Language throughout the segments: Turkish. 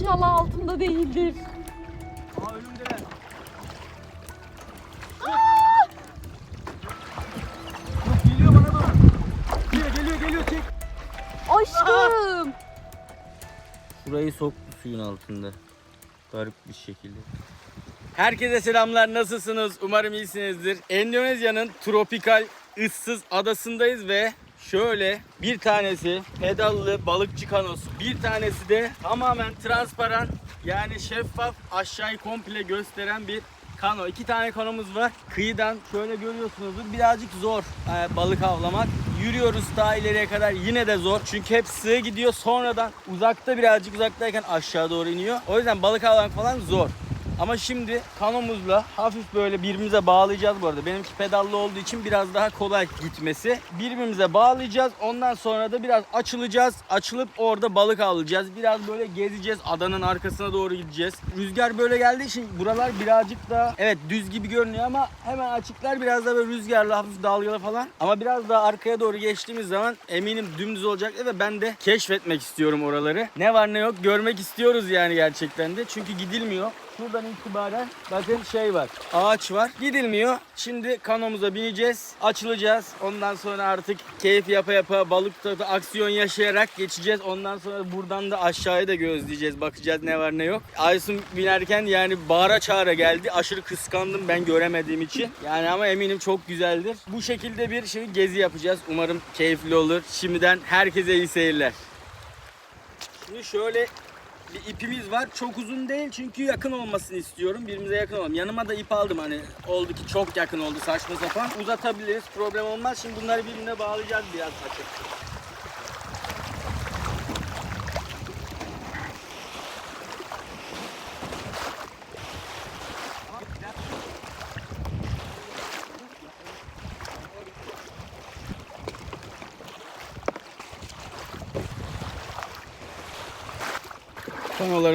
İnşallah altında değildir. Aa önümdeler. Yok geliyor bana doğru. Geliyor geliyor geliyor çek. Aşkım. Burayı soktu suyun altında. Garip bir şekilde. Herkese selamlar. Nasılsınız? Umarım iyisinizdir. Endonezya'nın tropikal ıssız adasındayız ve şöyle bir tanesi pedallı balıkçı kanosu. Bir tanesi de tamamen transparan yani şeffaf aşağıyı komple gösteren bir kano. İki tane kanomuz var. Kıyıdan şöyle görüyorsunuzdur birazcık zor e, balık avlamak. Yürüyoruz daha ileriye kadar yine de zor. Çünkü hep sığ gidiyor. Sonradan uzakta birazcık uzaktayken aşağı doğru iniyor. O yüzden balık avlamak falan zor. Ama şimdi kanomuzla hafif böyle birbirimize bağlayacağız bu arada. Benimki pedallı olduğu için biraz daha kolay gitmesi. Birbirimize bağlayacağız. Ondan sonra da biraz açılacağız. Açılıp orada balık avlayacağız. Biraz böyle gezeceğiz. Adanın arkasına doğru gideceğiz. Rüzgar böyle geldiği için buralar birazcık daha evet düz gibi görünüyor ama hemen açıklar biraz da böyle rüzgarlı hafif dalgalı falan. Ama biraz daha arkaya doğru geçtiğimiz zaman eminim dümdüz olacak ve ben de keşfetmek istiyorum oraları. Ne var ne yok görmek istiyoruz yani gerçekten de. Çünkü gidilmiyor. Şuradan itibaren bakın şey var. Ağaç var. Gidilmiyor. Şimdi kanomuza bineceğiz. Açılacağız. Ondan sonra artık keyif yapa yapa balık tutup aksiyon yaşayarak geçeceğiz. Ondan sonra buradan da aşağıya da gözleyeceğiz. Bakacağız ne var ne yok. Aysun binerken yani bağıra çağıra geldi. Aşırı kıskandım ben göremediğim için. Yani ama eminim çok güzeldir. Bu şekilde bir şey gezi yapacağız. Umarım keyifli olur. Şimdiden herkese iyi seyirler. Şimdi şöyle bir ipimiz var. Çok uzun değil çünkü yakın olmasını istiyorum. Birbirimize yakın olalım. Yanıma da ip aldım hani oldu ki çok yakın oldu saçma sapan. Uzatabiliriz problem olmaz. Şimdi bunları birbirine bağlayacağız biraz açık.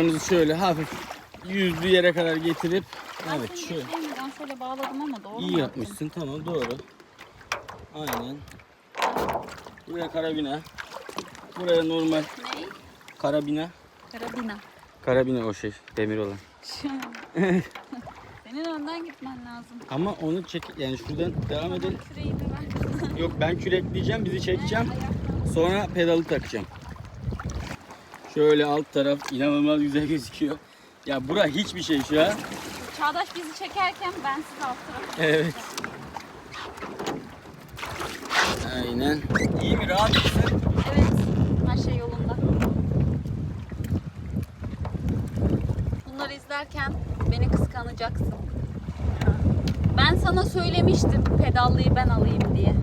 Kanolarımızı şöyle hafif yüzdüğü yere kadar getirip evet şöyle. Ben şöyle bağladım ama doğru İyi yapmışsın tamam doğru. Aynen. Buraya karabina. Buraya normal Ne? karabina. Karabina. Karabina o şey demir olan. Senin önden gitmen lazım. Ama onu çek yani şuradan devam edelim. Yok ben kürekleyeceğim bizi çekeceğim. Sonra pedalı takacağım. Şöyle alt taraf inanılmaz güzel gözüküyor. Ya bura hiçbir şey şu an. Çağdaş bizi çekerken ben sizi alt tarafa Evet. Aynen. İyi mi rahat mısın? Evet. Her şey yolunda. Bunları izlerken beni kıskanacaksın. Ben sana söylemiştim pedallıyı ben alayım diye.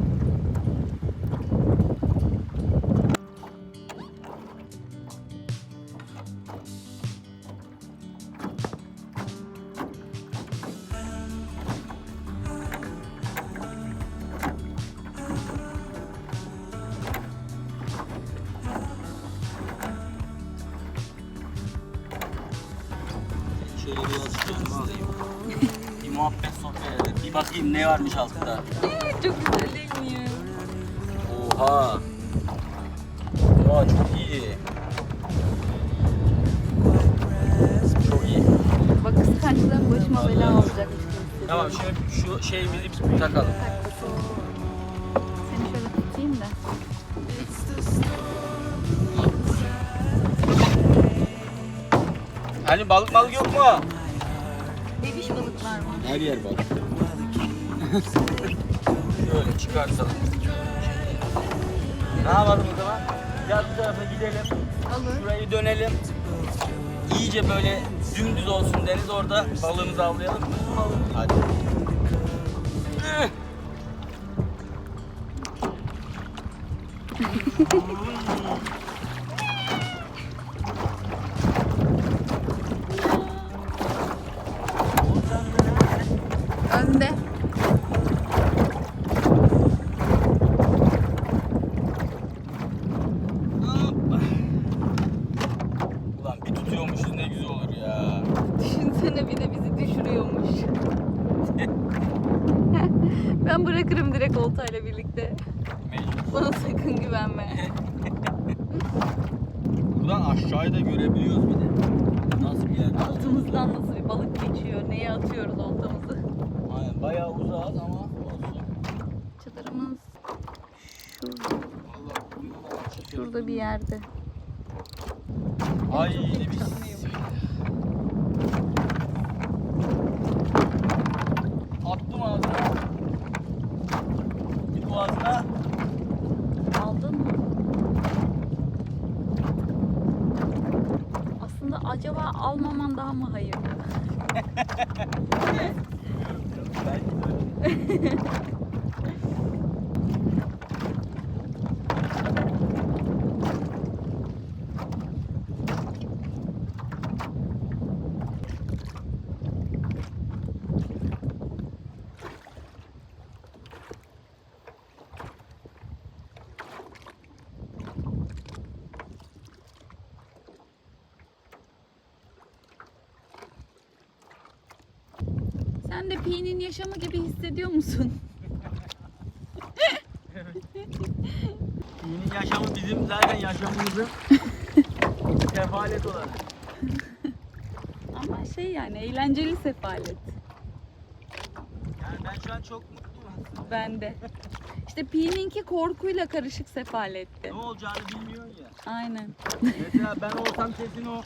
Bakayım ne varmış altta. Çok güzel değil mi? Oha. Oha çok iyi. Çok iyi. Bak kıskançlığın başıma bela olacak. Tamam şimdi şu şeyimizi bir takalım. Seni şöyle tutayım da. Hani balık balık yok mu? Bebiş balıklar var. Her yer balık. Şöyle çıkartalım. Ne yapalım o zaman? Bu tarafa gidelim. Şurayı dönelim. İyice böyle dümdüz olsun deniz orada balığımızı avlayalım? Hadi. bırakırım direkt oltayla birlikte. Mecbur. Bana sakın güvenme. Buradan aşağıya da görebiliyoruz bir de. Nasıl bir yer? Altımızdan nasıl bir balık geçiyor. Neye atıyoruz oltamızı. Aynen bayağı uzağız ama olsun. Çadırımız şurada, şurada bir yerde. Ay yine bir. Attım ağzına. Boğazına. Aldın mı? Aslında acaba almaman daha mı hayırlı? Belki de öyle. Sen de Pi'nin yaşamı gibi hissediyor musun? Dinin yaşamı bizim zaten yaşamımızın sefalet olarak. Ama şey yani eğlenceli sefalet. Yani ben şu an çok mutluyum aslında. Ben de. İşte Pi'ninki korkuyla karışık sefaletti. Ne olacağını bilmiyorsun ya. Aynen. Mesela ben olsam kesin o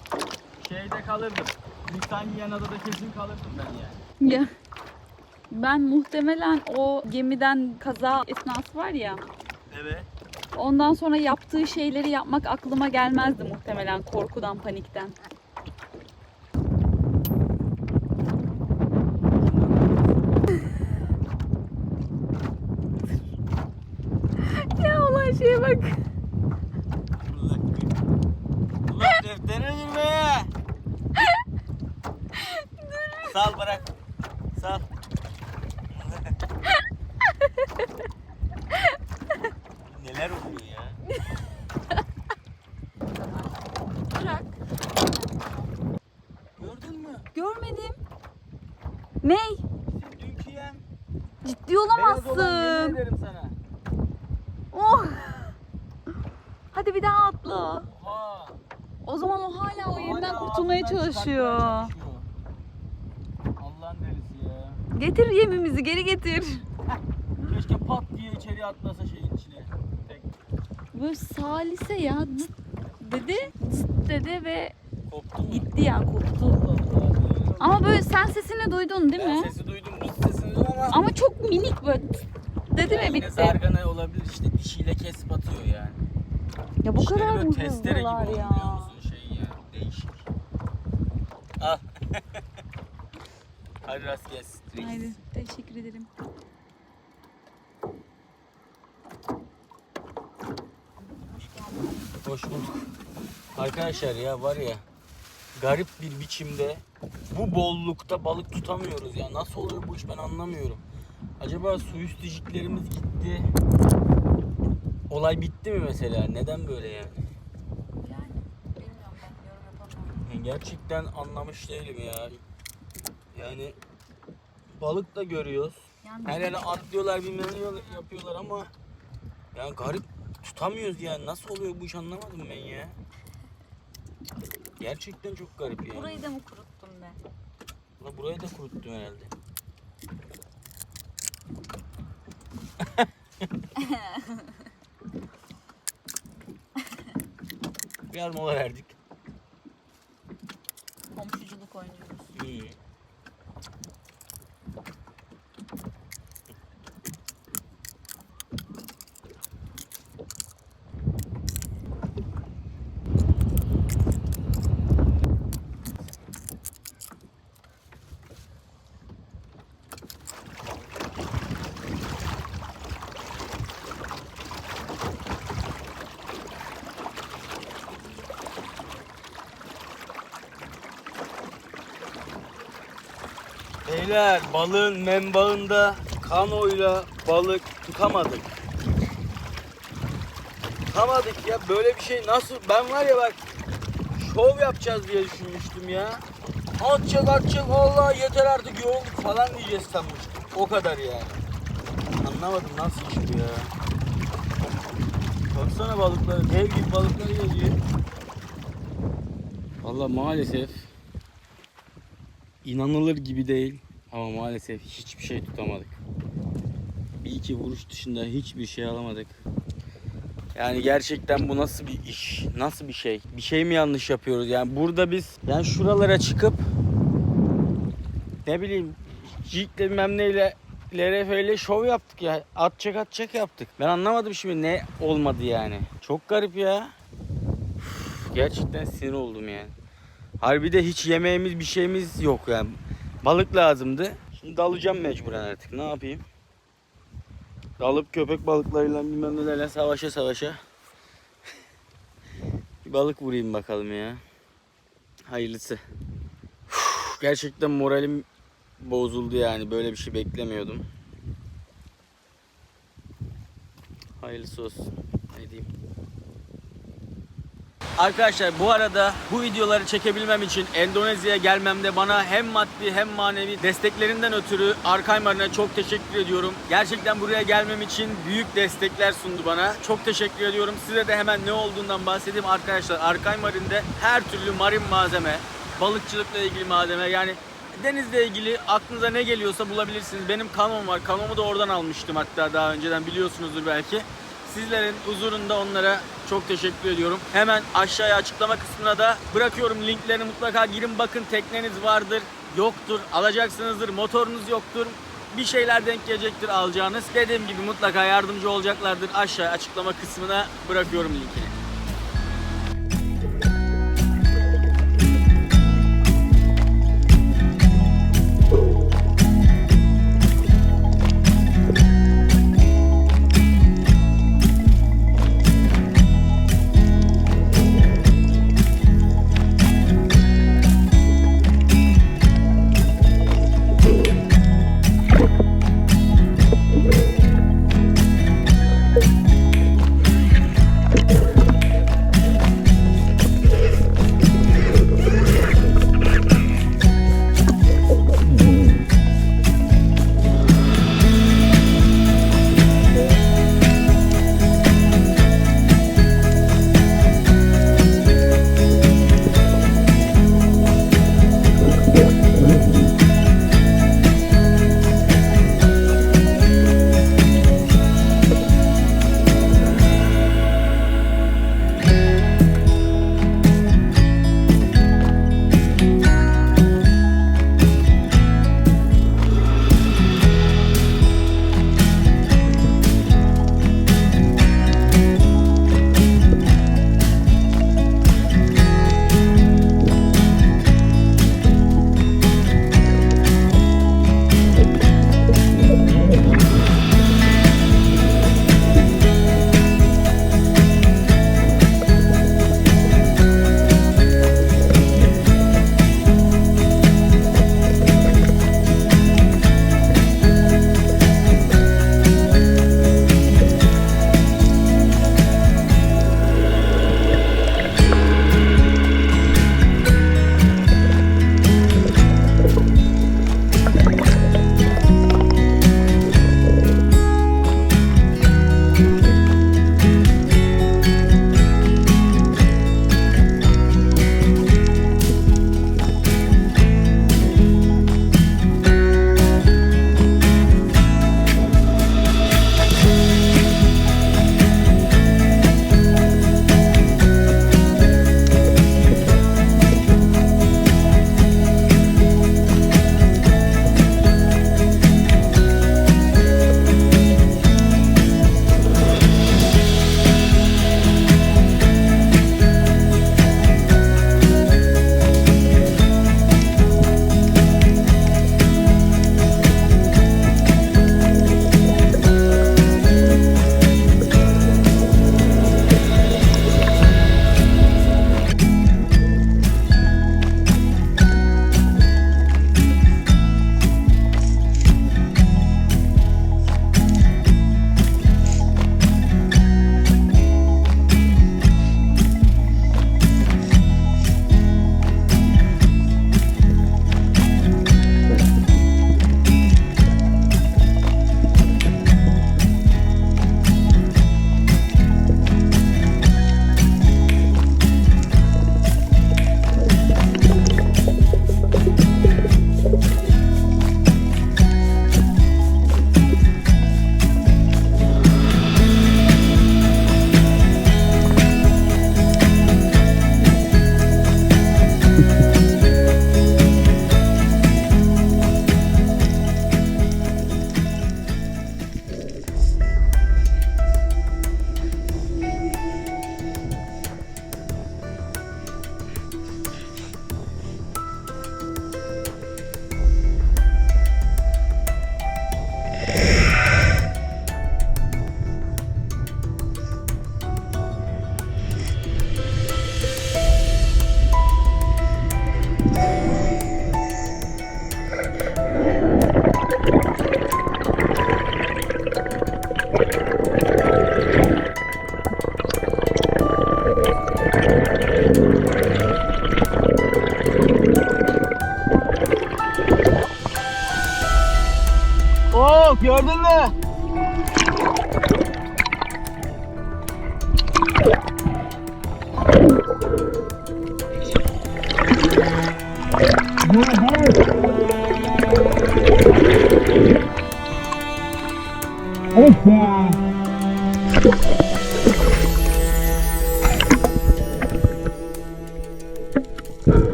şeyde kalırdım. Nisan yiyen adada kesin kalırdım ben yani. Ya ben muhtemelen o gemiden kaza esnası var ya Evet. ondan sonra yaptığı şeyleri yapmak aklıma gelmezdi muhtemelen korkudan panikten. ya olan şeye bak. Allah Allah defterine girme ya. Sal bırak. Sal. Neler oluyor ya? Bırak. Gördün mü? Görmedim. Ney? Bizim dünkü yem. Ciddi Beyaz olan yemin olamazsın. sana. Oh. Hadi bir daha atla. Oha. O zaman o hala o yerinden kurtulmaya çalışıyor. Allah'ın delisi ya. Getir yemimizi geri getir. Keşke pat diye içeri atlasa şeyin içine. Tek Bu salise ya zıt dedi zıt dedi ve koptu mu? gitti ya koptu. Ama böyle sen sesini duydun değil ben mi? sesi duydum, duydum ama çok minik böyle dedi ve yine bitti. zargana olabilir işte dişiyle kesip atıyor yani. Ya bu Dişleri kadar mı testere gibi ya? biliyor musun şey ya değişik. Al. Hadi rast gelsin. Haydi teşekkür ederim. Hoş bulduk. Arkadaşlar ya var ya garip bir biçimde bu bollukta balık tutamıyoruz ya. Nasıl oluyor bu iş ben anlamıyorum. Acaba su üstü jiglerimiz gitti. Olay bitti mi mesela? Neden böyle yani? Yani bilmiyorum ben yorum yapamam. Yani Gerçekten anlamış değilim ya. Yani balık da görüyoruz. Yani Her yere atlıyorlar bilmem ne yapıyorlar ama yani garip tutamıyoruz yani. Nasıl oluyor bu iş anlamadım ben ya. Gerçekten çok garip yani. burayı da mı kuruttun be? Ulan burayı da kuruttum herhalde. Biraz mola verdik. Komşuculuk oynuyoruz. İyi. Beyler balığın menbaında kanoyla balık tutamadık. Tutamadık ya böyle bir şey nasıl ben var ya bak şov yapacağız diye düşünmüştüm ya. Atacağız atacağız Allah yeter artık yorulduk falan diyeceğiz sanmıştım. O kadar yani. Anlamadım nasıl iş bu ya. Baksana balıkları dev gibi balıklar geliyor. Valla maalesef inanılır gibi değil ama maalesef hiçbir şey tutamadık. Bir iki vuruş dışında hiçbir şey alamadık. Yani gerçekten bu nasıl bir iş? Nasıl bir şey? Bir şey mi yanlış yapıyoruz? Yani burada biz yani şuralara çıkıp ne bileyim Jig'le bilmem neyle LRF ile şov yaptık ya. Atacak atacak yaptık. Ben anlamadım şimdi ne olmadı yani. Çok garip ya. Üf, gerçekten sinir oldum yani. Harbi de hiç yemeğimiz bir şeyimiz yok yani. Balık lazımdı. Şimdi dalacağım mecburen artık. Ne yapayım? Dalıp köpek balıklarıyla bilmem nelerle savaşa savaşa. bir balık vurayım bakalım ya. Hayırlısı. Üf, gerçekten moralim bozuldu yani. Böyle bir şey beklemiyordum. Hayırlısı olsun. Ne diyeyim. Arkadaşlar bu arada bu videoları çekebilmem için Endonezya'ya gelmemde bana hem maddi hem manevi desteklerinden ötürü Arkay Marin'e çok teşekkür ediyorum. Gerçekten buraya gelmem için büyük destekler sundu bana. Çok teşekkür ediyorum. Size de hemen ne olduğundan bahsedeyim arkadaşlar. Arkay Marin'de her türlü marin malzeme, balıkçılıkla ilgili malzeme yani denizle ilgili aklınıza ne geliyorsa bulabilirsiniz. Benim kanom var. Kanomu da oradan almıştım hatta daha önceden biliyorsunuzdur belki. Sizlerin huzurunda onlara çok teşekkür ediyorum. Hemen aşağıya açıklama kısmına da bırakıyorum linklerini mutlaka girin bakın tekneniz vardır, yoktur, alacaksınızdır, motorunuz yoktur. Bir şeyler denk gelecektir alacağınız. Dediğim gibi mutlaka yardımcı olacaklardır. Aşağı açıklama kısmına bırakıyorum linkini.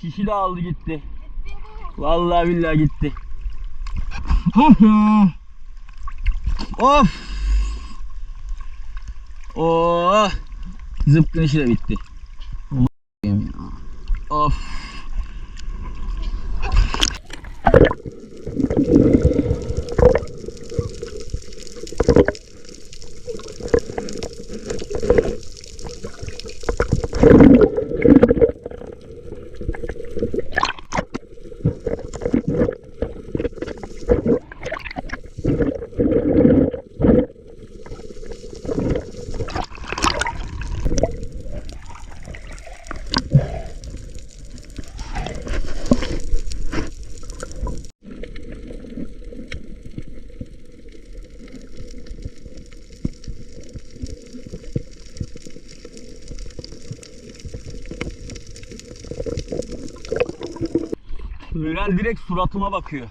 Şişi de aldı gitti. Vallahi billahi gitti. of. Oh. Zıpkın işi de bitti. you direkt suratıma bakıyor.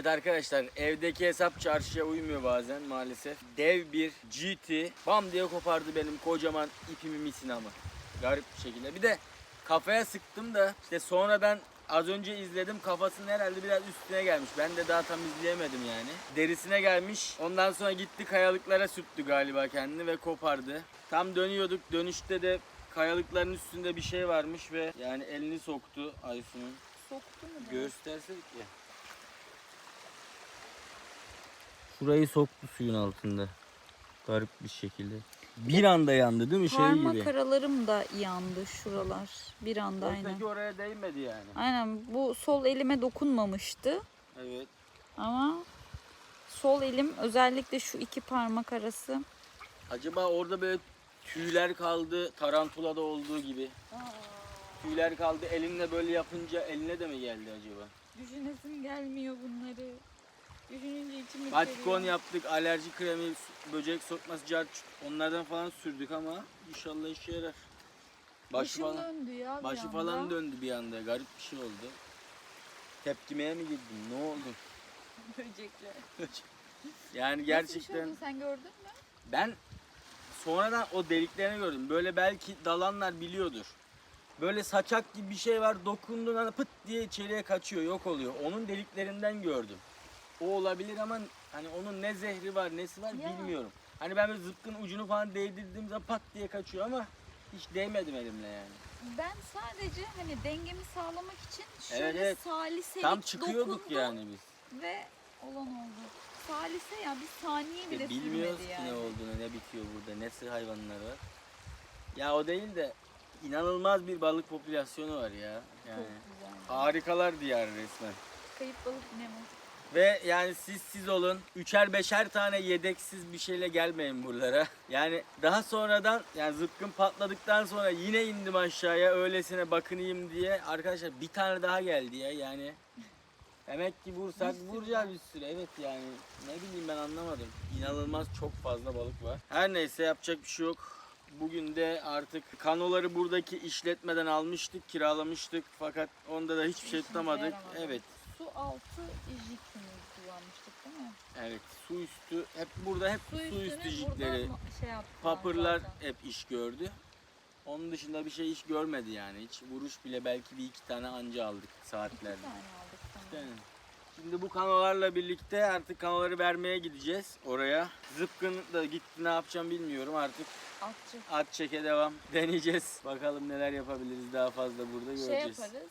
Evet arkadaşlar evdeki hesap çarşıya uymuyor bazen maalesef. Dev bir GT bam diye kopardı benim kocaman ipimi misini ama. Garip bir şekilde. Bir de kafaya sıktım da işte sonradan az önce izledim kafasının herhalde biraz üstüne gelmiş. Ben de daha tam izleyemedim yani. Derisine gelmiş. Ondan sonra gitti kayalıklara sürttü galiba kendini ve kopardı. Tam dönüyorduk. Dönüşte de kayalıkların üstünde bir şey varmış ve yani elini soktu Aysun'un. Soktu mu? Göstersek ya. Şurayı soktu suyun altında. Garip bir şekilde. Bir anda yandı değil mi şey Parmak gibi? aralarım da yandı şuralar. Bir anda aynen. Ortadaki oraya değmedi yani. Aynen bu sol elime dokunmamıştı. Evet. Ama sol elim özellikle şu iki parmak arası. Acaba orada böyle tüyler kaldı tarantulada olduğu gibi. Tüyler kaldı elinle böyle yapınca eline de mi geldi acaba? Düşünesim gelmiyor bunları. Düşününce içim Batikon yaptık, alerji kremi, böcek sokması, cart onlardan falan sürdük ama inşallah işe yarar. Başı Başım falan, döndü ya bir başı anda. falan döndü bir anda. Garip bir şey oldu. Tepkimeye mi girdin? Ne oldu? Böcekler. Yani Nasıl bir şey gerçekten oldu, sen gördün mü? ben sonradan o deliklerini gördüm. Böyle belki dalanlar biliyordur. Böyle saçak gibi bir şey var. Dokunduğun anda pıt diye içeriye kaçıyor, yok oluyor. Onun deliklerinden gördüm. O olabilir ama hani onun ne zehri var, nesi var Ya. bilmiyorum. Hani ben böyle zıpkın ucunu falan değdirdiğim zaman pat diye kaçıyor ama hiç değmedim elimle yani. Ben sadece hani dengemi sağlamak için Evet, şöyle evet. saliselik Tam çıkıyorduk dokundum. yani biz. ve olan oldu. Salise ya bir saniye bile E, bilmiyoruz sürmedi ki yani. ne olduğunu, ne bitiyor burada, ne sığ hayvanlar var. Ya o değil de inanılmaz bir balık popülasyonu var ya. Yani Çok güzel. harikalar diyarı resmen. Kayıp balık ne mi? Ve yani siz siz olun. Üçer beşer tane yedeksiz bir şeyle gelmeyin buralara. Yani daha sonradan yani zıpkın patladıktan sonra yine indim aşağıya öylesine bakınayım diye. Arkadaşlar bir tane daha geldi ya yani. Demek ki vursak vuracağız bir sürü. Evet yani ne bileyim ben anlamadım. İnanılmaz çok fazla balık var. Her neyse yapacak bir şey yok. Bugün de artık kanoları buradaki işletmeden almıştık, kiralamıştık. Fakat onda da hiçbir şey tutamadık. Evet. Su altı mi? Evet su üstü hep burada hep su, üstü üstünü jikleri, buradan şey papırlar zaten. hep iş gördü. Onun dışında bir şey iş görmedi yani. Hiç vuruş bile belki bir iki tane anca aldık İki saatlerce. tane aldık sanırım. Yani. Şimdi bu kanolarla birlikte artık kanoları vermeye gideceğiz oraya. Zıpkın da gitti ne yapacağım bilmiyorum artık. Atçı. At çeke devam deneyeceğiz. Bakalım neler yapabiliriz daha fazla burada Şey göreceğiz. yaparız.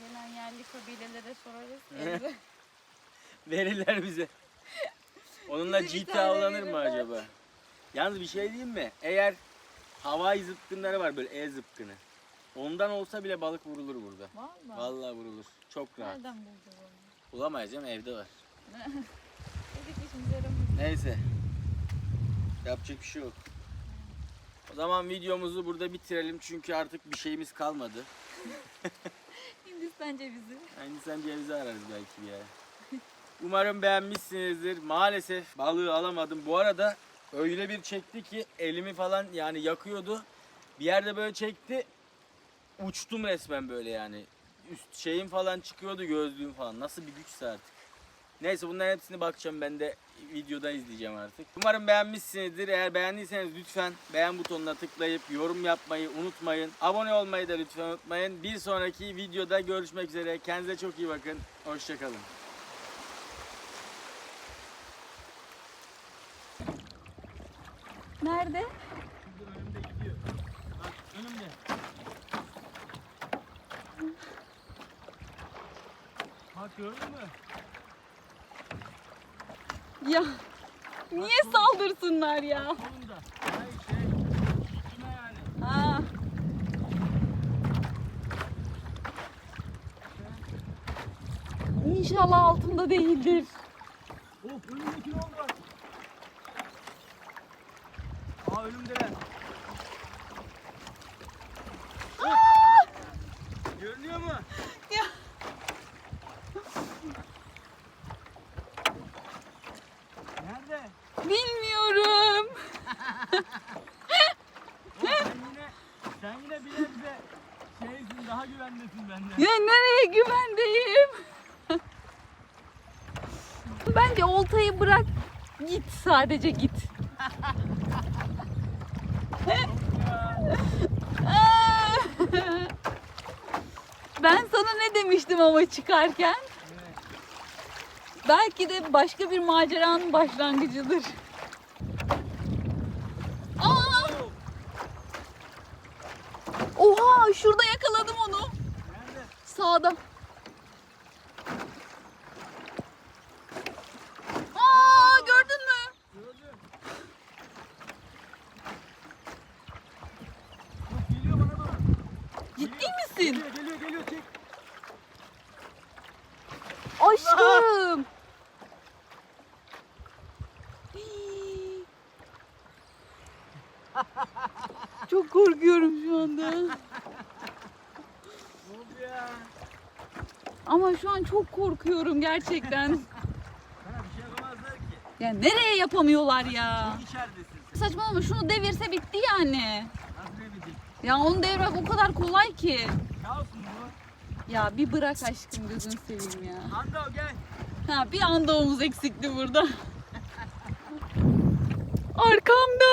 Gelen yerli kabilelere sorarız. Verirler bize. Onunla Bize bir GT tane avlanır mı acaba? Yalnız bir şey diyeyim mi? Eğer havai zıpkınları var böyle e zıpkını. Ondan olsa bile balık vurulur burada. Valla. Vallahi vurulur. Çok rahat. Nereden bulacağız onu? Bulamayız canım evde var. Dedik işimize yaramıyor. Neyse. Yapacak bir şey yok. O zaman videomuzu burada bitirelim çünkü artık bir şeyimiz kalmadı. Hindistan cevizi. Yani sen cevizi ararız belki bir ara. Umarım beğenmişsinizdir. Maalesef balığı alamadım. Bu arada öyle bir çekti ki elimi falan yani yakıyordu. Bir yerde böyle çekti. Uçtum resmen böyle yani. Üst şeyim falan çıkıyordu gözlüğüm falan. Nasıl bir güçse artık. Neyse bunların hepsini bakacağım ben de videoda izleyeceğim artık. Umarım beğenmişsinizdir. Eğer beğendiyseniz lütfen beğen butonuna tıklayıp yorum yapmayı unutmayın. Abone olmayı da lütfen unutmayın. Bir sonraki videoda görüşmek üzere. Kendinize çok iyi bakın. Hoşçakalın. Nerede? önümde gidiyor. Bak önümde. Bak gördün mü? Ya niye saldırsınlar ya? Kolumda. Hayır şey. Üstüme yani. Ha. İnşallah altında değildir. Of önümdeki ne oldu bak. Aa önümdeler. Görünüyor mu? Ya. Nerede? Bilmiyorum. Oğlum sen yine sen yine bile bize şeysin daha güvendesin benden. Ya nereye güvendeyim? Bence oltayı bırak. Git sadece git. ben sana ne demiştim ama çıkarken? Belki de başka bir maceranın başlangıcıdır. Aa! Oha şurada yakaladım onu. Nerede? Sağda. Aa gördün mü? Gördüm. Of geliyor bana doğru. Ciddi misin? Geliyor geliyor geliyor çek. Aşkım. Hii. Çok korkuyorum şu anda. Ne oldu ya? Ama şu an çok korkuyorum gerçekten. Sana bir şey yapamazlar ki. Ya nereye yapamıyorlar ya? Çok içeridesin sen. Saçmalama şunu devirse bitti yani. Nasıl ne bileyim. Ya onu devirmek o kadar kolay ki. Bu? Ya bir bırak aşkım gözünü seveyim ya. Ando gel. Ha bir anda omuz eksikti burada. Arkamda.